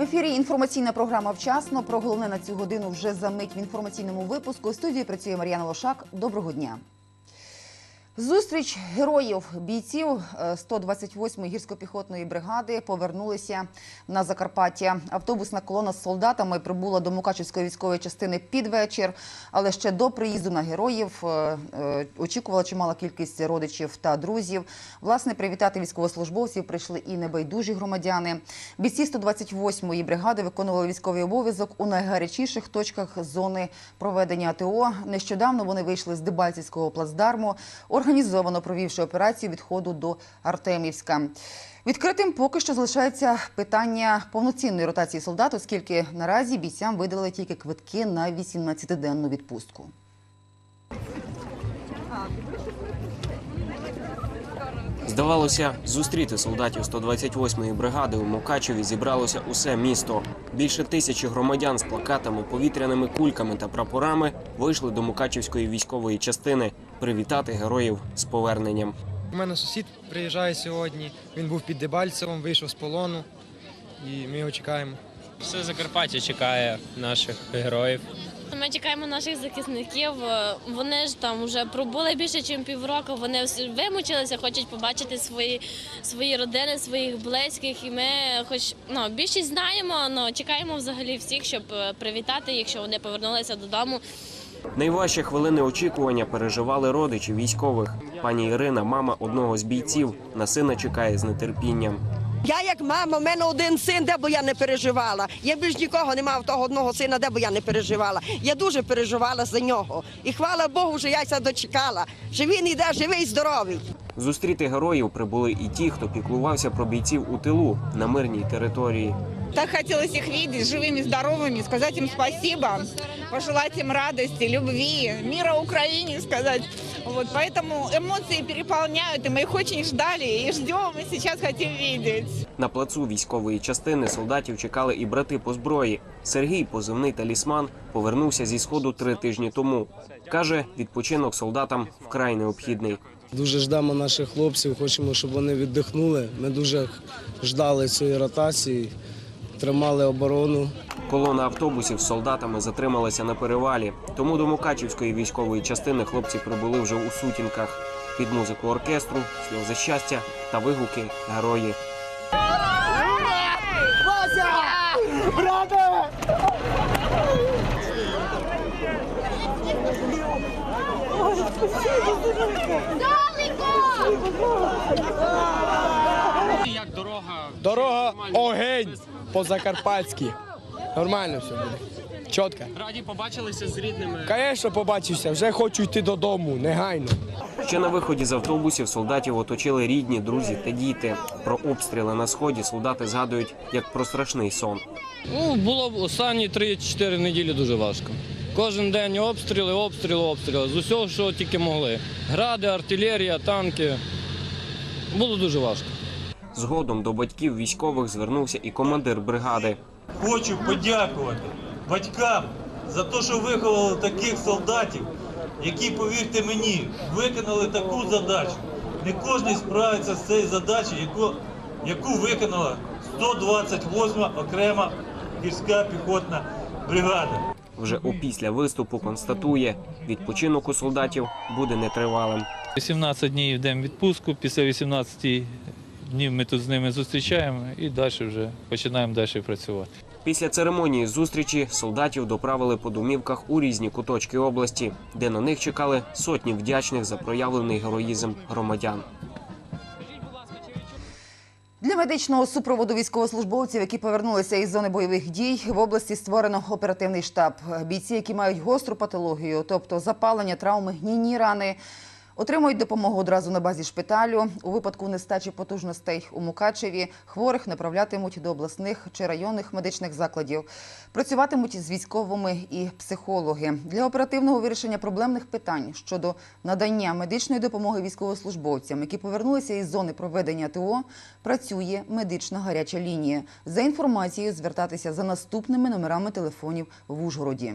В ефірі інформаційна програма вчасно. Про головне на цю годину вже за мить в інформаційному випуску. У студії працює Мар'яна Лошак. Доброго дня. Зустріч героїв бійців е, 128-ї гірсько-піхотної бригади повернулися на Закарпаття. Автобусна колона з солдатами прибула до Мукачівської військової частини під вечір. Але ще до приїзду на героїв е, е, очікувала чимала кількість родичів та друзів. Власне, привітати військовослужбовців прийшли і небайдужі громадяни. Бійці 128-ї бригади виконували військовий обов'язок у найгарячіших точках зони проведення АТО. Нещодавно вони вийшли з Дебальцівського плацдарму, організовано провівши операцію відходу до Артемівська. Відкритим поки що залишається питання повноцінної ротації солдат, оскільки наразі бійцям видали тільки квитки на 18-денну відпустку. Здавалося, зустріти солдатів 128-ї бригади у Мукачеві зібралося усе місто. Більше тисячі громадян з плакатами, повітряними кульками та прапорами вийшли до Мукачівської військової частини привітати героїв з поверненням. У мене сусід приїжджає сьогодні. Він був під Дебальцевом, вийшов з полону, і ми його чекаємо. Все Закарпаття чекає наших героїв. Ми чекаємо наших захисників. Вони ж там вже пробули більше, ніж півроку. Вони всі вимучилися, хочуть побачити свої, свої родини, своїх близьких. І ми, хоч ну, більшість знаємо, але чекаємо взагалі всіх, щоб е, привітати їх, що вони повернулися додому. Найважчі хвилини очікування переживали родичі військових. Пані Ірина, мама одного з бійців, на сина чекає з нетерпінням. Я як мама, в мене один син, де б я не переживала. Я б ж нікого не мав того одного сина, де б я не переживала. Я дуже переживала за нього. І хвала Богу, що я ся дочекала. Що він іде живий, здоровий. Зустріти героїв прибули і ті, хто піклувався про бійців у тилу на мирній території. Так хотелось их видеть живыми, здоровыми, сказать им спасибо, пожелать им радости, любви, мира Украине сказать. Вот, поэтому эмоции переполняют, и мы их очень ждали и ждем, и сейчас хотим видеть. На плацу військової частини солдатів чекали і брати по зброї. Сергій, позивний талісман, повернувся зі сходу три тижні тому. Каже, відпочинок солдатам вкрай необхідний. Дуже ждемо наших хлопців, хочемо, щоб вони віддихнули. Ми дуже ждали цієї ротації, тримали оборону. Колона автобусів з солдатами затрималася на перевалі. Тому до Мукачівської військової частини хлопці прибули вже у сутінках. Під музику оркестру, сльози щастя та вигуки герої. Як дорога Дорога огень по-закарпатськи. Нормально все буде. Чітко. раді побачилися з рідними. Звісно, побачився, вже хочу йти додому, негайно. Ще на виході з автобусів солдатів оточили рідні, друзі та діти. Про обстріли на сході солдати згадують як про страшний сон. Ну, було останні 3-4 неділі дуже важко. Кожен день обстріли, обстріли, обстріли. З усього, що тільки могли. Гради, артилерія, танки. Було дуже важко. Згодом до батьків військових звернувся і командир бригади. Хочу подякувати батькам за те, що виховали таких солдатів, які, повірте мені, виконали таку задачу. Не кожен справиться з цією задачею, яку, яку виконала 128 окрема гірська піхотна бригада. Вже опісля виступу констатує, відпочинок у солдатів буде нетривалим. 18 днів йдемо в відпустку, після 18 днів ми тут з ними зустрічаємо і далі вже починаємо далі працювати. Після церемонії зустрічі солдатів доправили по домівках у різні куточки області, де на них чекали сотні вдячних за проявлений героїзм громадян. Для медичного супроводу військовослужбовців, які повернулися із зони бойових дій, в області створено оперативний штаб. Бійці, які мають гостру патологію, тобто запалення, травми, гнійні рани, отримують допомогу одразу на базі шпиталю. У випадку нестачі потужностей у Мукачеві хворих направлятимуть до обласних чи районних медичних закладів. Працюватимуть з військовими і психологи для оперативного вирішення проблемних питань щодо надання медичної допомоги військовослужбовцям, які повернулися із зони проведення ТО. Працює медична гаряча лінія. За інформацією звертатися за наступними номерами телефонів в Ужгороді.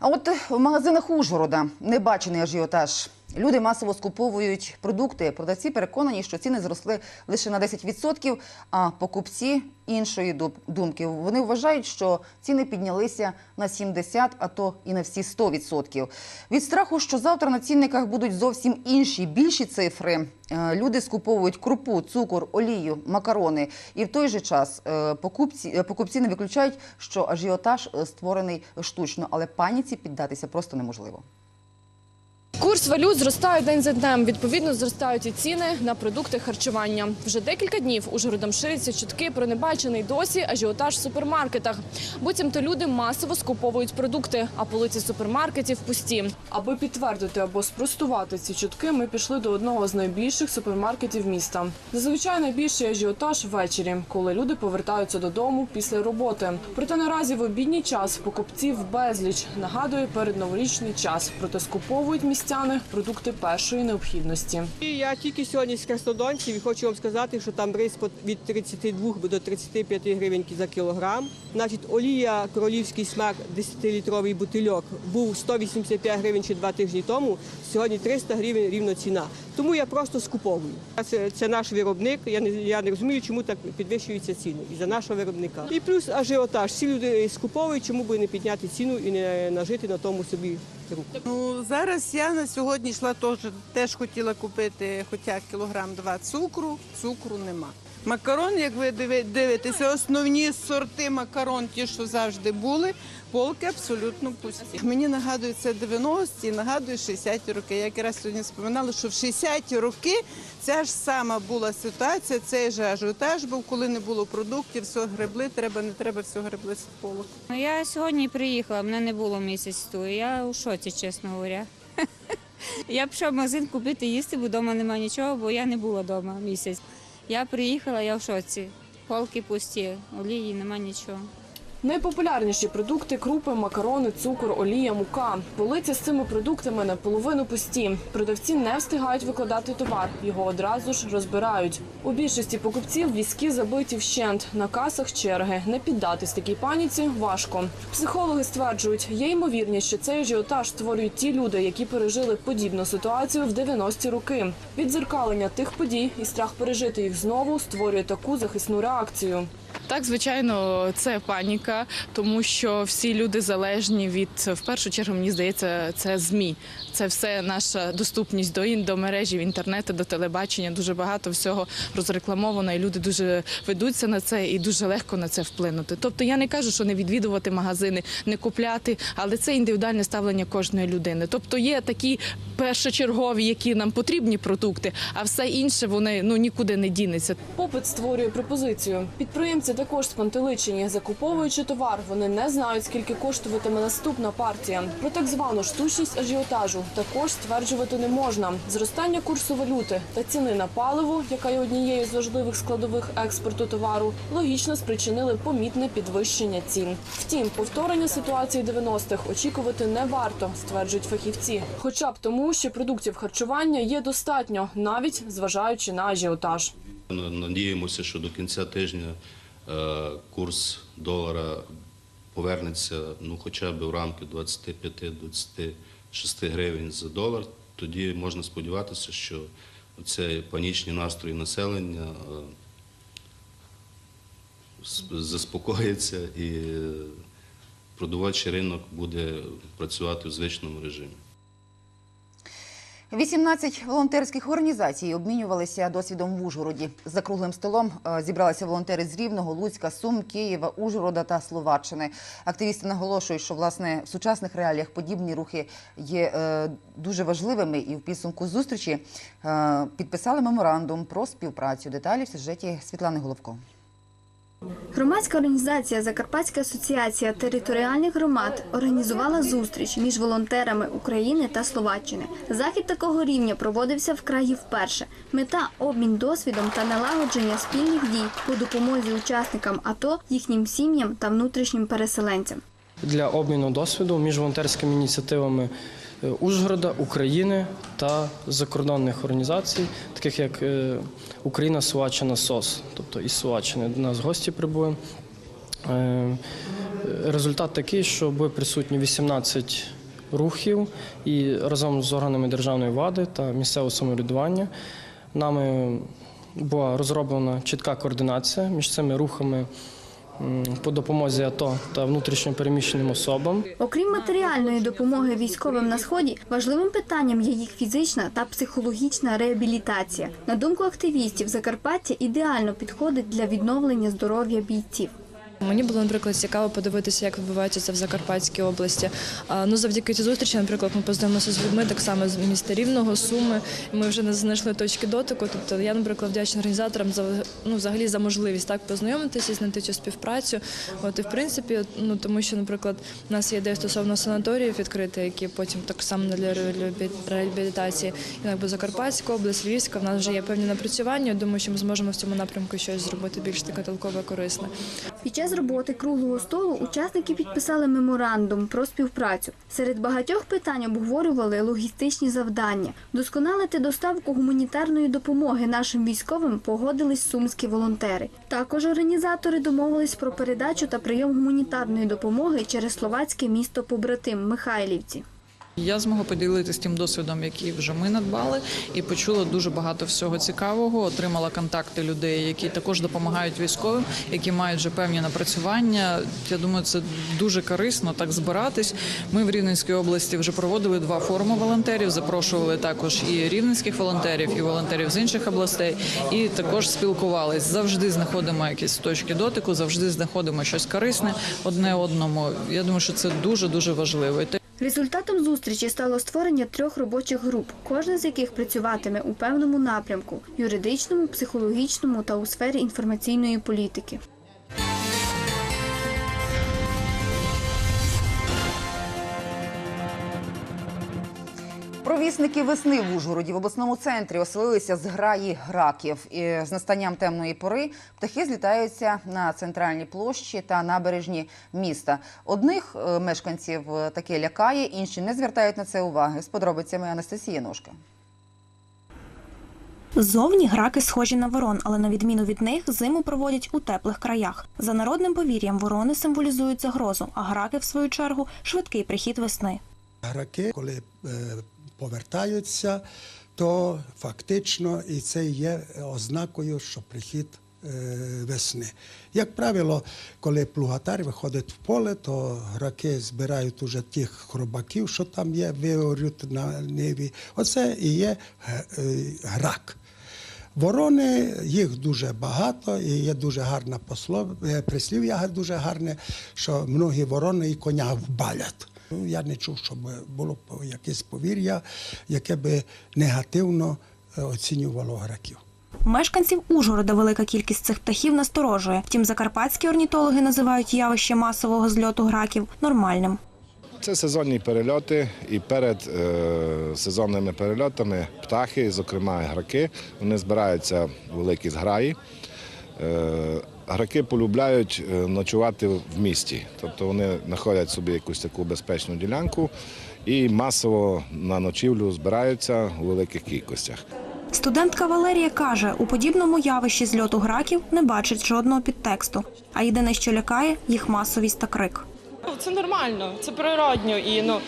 А от в магазинах Ужгорода небачений ажіотаж. Люди масово скуповують продукти. Продавці переконані, що ціни зросли лише на 10%, а покупці іншої дум- думки. Вони вважають, що ціни піднялися на 70, а то і на всі 100%. Від страху, що завтра на цінниках будуть зовсім інші, більші цифри. е, Люди скуповують крупу, цукор, олію, макарони. І в той же час е, покупці, е, покупці не виключають, що ажіотаж створений штучно, але паніці піддатися просто неможливо. Курс валют зростає день за днем. Відповідно, зростають і ціни на продукти харчування. Вже декілька днів Ужгородом ширяться чутки про небачений досі ажіотаж в супермаркетах. Буцімто люди масово скуповують продукти, а полиці супермаркетів пусті. Аби підтвердити або спростувати ці чутки, ми пішли до одного з найбільших супермаркетів міста. Зазвичай найбільший ажіотаж ввечері, коли люди повертаються додому після роботи. Проте наразі в обідній час покупців безліч нагадує перед новорічний час. Проте скуповують містяни продукти першої необхідності. Я тільки сьогодні з краснодонців і хочу вам сказати, що там рис від 32 до 35 гривень за кілограм. Значить, олія королівський смак 10-літровий бутильок був 185 гривень ще два тижні тому. Сьогодні 300 гривень рівно ціна. Тому я просто скуповую. Це, це наш виробник. Я не, я не розумію, чому так підвищуються ціни із за нашого виробника. І плюс ажіотаж. Всі люди скуповують, чому би не підняти ціну і не нажити на тому собі руку. Ну зараз я на сьогодні йшла теж, теж хотіла купити хоча кілограм два цукру, цукру нема. Макарон, як ви диви- дивитеся, основні сорти макарон, ті, що завжди були, полки абсолютно пусті. Мені нагадує це 90-ті, нагадує 60-ті роки. Я якраз сьогодні споминала, що в 60-ті роки ця ж сама була ситуація, цей же ажіотаж був, коли не було продуктів, все гребли, треба, не треба, все гребли з полок. Ну, я сьогодні приїхала, мене не було місяць тут. Я у шоці, чесно говоря. Я пішов в магазин купити їсти, бо вдома немає нічого, бо я не була вдома місяць. Я приїхала, я в шоці. Полки пусті, олії нема нічого. Найпопулярніші продукти крупи, макарони, цукор, олія, мука. Полиці з цими продуктами наполовину пусті. Продавці не встигають викладати товар, його одразу ж розбирають. У більшості покупців візки забиті вщент. На касах черги. Не піддатись такій паніці важко. Психологи стверджують, є ймовірність, що цей ажіотаж створюють ті люди, які пережили подібну ситуацію в 90-ті роки. Відзеркалення тих подій і страх пережити їх знову створює таку захисну реакцію. Так, звичайно, це паніка, тому що всі люди залежні від в першу чергу, мені здається, це змі. Це все наша доступність до ін- до мережі, інтернету, до телебачення. Дуже багато всього розрекламовано, і люди дуже ведуться на це і дуже легко на це вплинути. Тобто я не кажу, що не відвідувати магазини, не купляти, але це індивідуальне ставлення кожної людини. Тобто є такі першочергові, які нам потрібні продукти, а все інше вони ну нікуди не дінеться. Попит створює пропозицію. Підприємці також спантеличені. Закуповуючи товар, вони не знають, скільки коштуватиме наступна партія. Про так звану штучність ажіотажу також стверджувати не можна. Зростання курсу валюти та ціни на паливо, яка є однією з важливих складових експорту товару, логічно спричинили помітне підвищення цін. Втім, повторення ситуації 90-х очікувати не варто, стверджують фахівці. Хоча б тому, що продуктів харчування є достатньо, навіть зважаючи на ажіотаж. Надіємося, що до кінця тижня курс долара повернеться ну, хоча б в рамки 25-26 гривень за долар. Тоді можна сподіватися, що ці панічні настрої населення е, заспокоїться і е, продовольчий ринок буде працювати в звичному режимі. 18 волонтерських організацій обмінювалися досвідом в Ужгороді. За круглим столом е, зібралися волонтери з Рівного, Луцька, Сум, Києва, Ужгорода та Словаччини. Активісти наголошують, що власне в сучасних реаліях подібні рухи є е, дуже важливими, і в підсумку зустрічі е, підписали меморандум про співпрацю. Деталі в сюжеті Світлани Головко. Громадська організація Закарпатська асоціація територіальних громад організувала зустріч між волонтерами України та Словаччини. Захід такого рівня проводився в краї вперше. Мета обмін досвідом та налагодження спільних дій по допомозі учасникам АТО, їхнім сім'ям та внутрішнім переселенцям. для обміну досвіду між волонтерськими ініціативами Ужгорода, України та закордонних організацій, таких як е, Україна Словаччина СОС, тобто із Словаччини до нас гості прибули. Е, Результат такий, що були присутні 18 рухів і разом з органами державної влади та місцевого самоврядування. Нами була розроблена чітка координація між цими рухами по допомозі АТО та внутрішньо переміщеним особам. Окрім матеріальної допомоги військовим на сході, важливим питанням є їх фізична та психологічна реабілітація. На думку активістів, Закарпаття ідеально підходить для відновлення здоров'я бійців. Мені було, наприклад, цікаво подивитися, як відбувається це в Закарпатській області. Ну, завдяки цій зустрічі, наприклад, ми познайомилися з людьми так само з міста Рівного, Суми. Ми вже не знайшли точки дотику. Тобто я, наприклад, вдячна організаторам за ну, взагалі за можливість так познайомитися, знайти цю співпрацю. От і в принципі, ну тому що, наприклад, у нас є ідея стосовно санаторіїв відкрити, які потім так само для реабілітації. Якби Закарпатська область, Львівська, в нас вже є певні напрацювання. Думаю, що ми зможемо в цьому напрямку щось зробити більш таке толкове, корисне. Під час роботи круглого столу учасники підписали меморандум про співпрацю. Серед багатьох питань обговорювали логістичні завдання. Досконалити доставку гуманітарної допомоги нашим військовим погодились сумські волонтери. Також організатори домовились про передачу та прийом гуманітарної допомоги через словацьке місто побратим Михайлівці. Я змогла поділитися тим досвідом, який вже ми надбали, і почула дуже багато всього цікавого. Отримала контакти людей, які також допомагають військовим, які мають вже певні напрацювання. Я думаю, це дуже корисно так збиратись. Ми в Рівненській області вже проводили два форуми волонтерів. Запрошували також і рівненських волонтерів, і волонтерів з інших областей, і також спілкувались. Завжди знаходимо якісь точки дотику, завжди знаходимо щось корисне одне одному. Я думаю, що це дуже дуже важливо. Результатом зустрічі стало створення трьох робочих груп, кожна з яких працюватиме у певному напрямку юридичному, психологічному та у сфері інформаційної політики. Провісники весни в Ужгороді в обласному центрі оселилися з граї граків. І з настанням темної пори птахи злітаються на центральній площі та набережні міста. Одних е, мешканців е, таке лякає, інші не звертають на це уваги. З подробицями Анастасія Ножка. Зовні граки схожі на ворон, але на відміну від них зиму проводять у теплих краях. За народним повір'ям ворони символізують загрозу, а граки, в свою чергу, швидкий прихід весни. Граки, коли е, повертаються, то фактично і це є ознакою, що прихід е, весни. Як правило, коли плугатар виходить в поле, то граки збирають уже тих хробаків, що там є, виорють на ниві. Оце і є е, е, грак. Ворони, їх дуже багато, і є дуже гарна послов... прислів'я дуже гарне, що многі ворони і коня вбалять. Ну, Я не чув, щоб було б якесь повір'я, яке би негативно е, оцінювало граків. Мешканців Ужгорода велика кількість цих птахів насторожує. Втім, закарпатські орнітологи називають явище масового зльоту граків нормальним. Це сезонні перельоти, і перед е, сезонними перельотами птахи, зокрема граки, вони збираються в великі зграї. Граки полюбляють е, ночувати в місті, тобто вони знаходять собі якусь таку безпечну ділянку і масово на ночівлю збираються у великих кількостях. Студентка Валерія каже, у подібному явищі зльоту граків не бачить жодного підтексту. А єдине, що лякає, їх масовість та крик. Це нормально, це природньо. І ну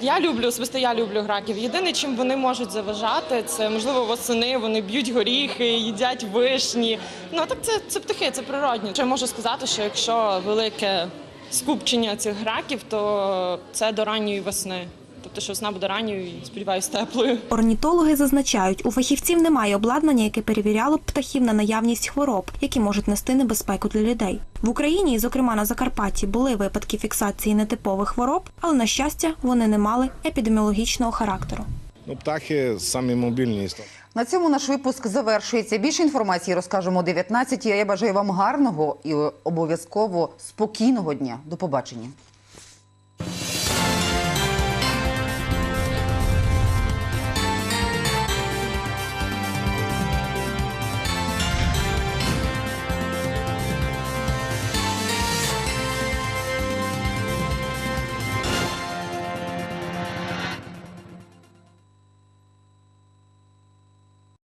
я люблю особисто я люблю граків. Єдине, чим вони можуть заважати, це можливо восени. Вони б'ють горіхи, їдять вишні. Ну так це, це птахи, це природні. Я можу сказати, що якщо велике скупчення цих граків, то це до ранньої весни. Тобто, що весна буде ранньою і сподіваюся, теплою. Орнітологи зазначають, у фахівців немає обладнання, яке перевіряло б птахів на наявність хвороб, які можуть нести небезпеку для людей. В Україні, і, зокрема на Закарпатті, були випадки фіксації нетипових хвороб, але на щастя вони не мали епідеміологічного характеру. Ну, птахи самі мобільні істоти. На цьому наш випуск завершується. Більше інформації розкажемо о 19 А я бажаю вам гарного і обов'язково спокійного дня. До побачення.